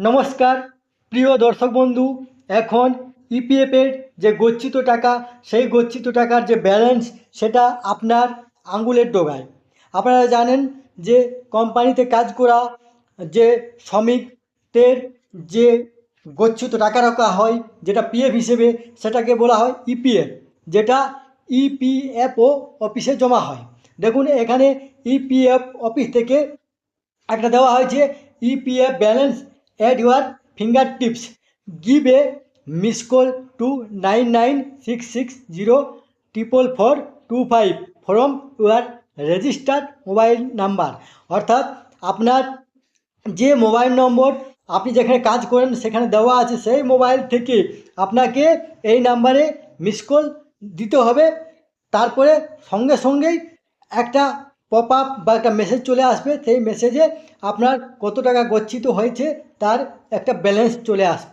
নমস্কার, প্রিয় দর্শক বন্ধু, এখন ইপিএফের যে গচ্ছিত টাকা, সেই গচ্ছিত টাকার যে ব্যালেন্স সেটা আপনার আঙুলের ডগায়। আপনারা জানেন যে কোম্পানিতে কাজ করা যে শ্রমিকদের যে গচ্ছিত টাকা রাখা হয়, যেটা পিএফ হিসেবে সেটাকে বলা হয় ইপিএফ যেটা ইপিএফও অফিসে জমা হয়। দেখুন, এখানে ইপিএফ অফিস থেকে একটা দেওয়া হয়েছে EPF balance at your finger tips give a miss call to nine nine six six zero triple four two five from your registered mobile number অর্থাৎ আপনার যে মোবাইল নম্বর আপনি যেখানে কাজ করেন সেখানে দেওয়া আছে, সেই মোবাইল থেকে আপনাকে এই নাম্বারে মিস কল দিতে হবে। তারপরে সঙ্গে সঙ্গেই একটা পপ আপ বা একটা মেসেজ চলে আসবে, সেই মেসেজে আপনার কত টাকা গচ্ছিত হয়েছে, তার একটা ব্যালেন্স চলে আসবে।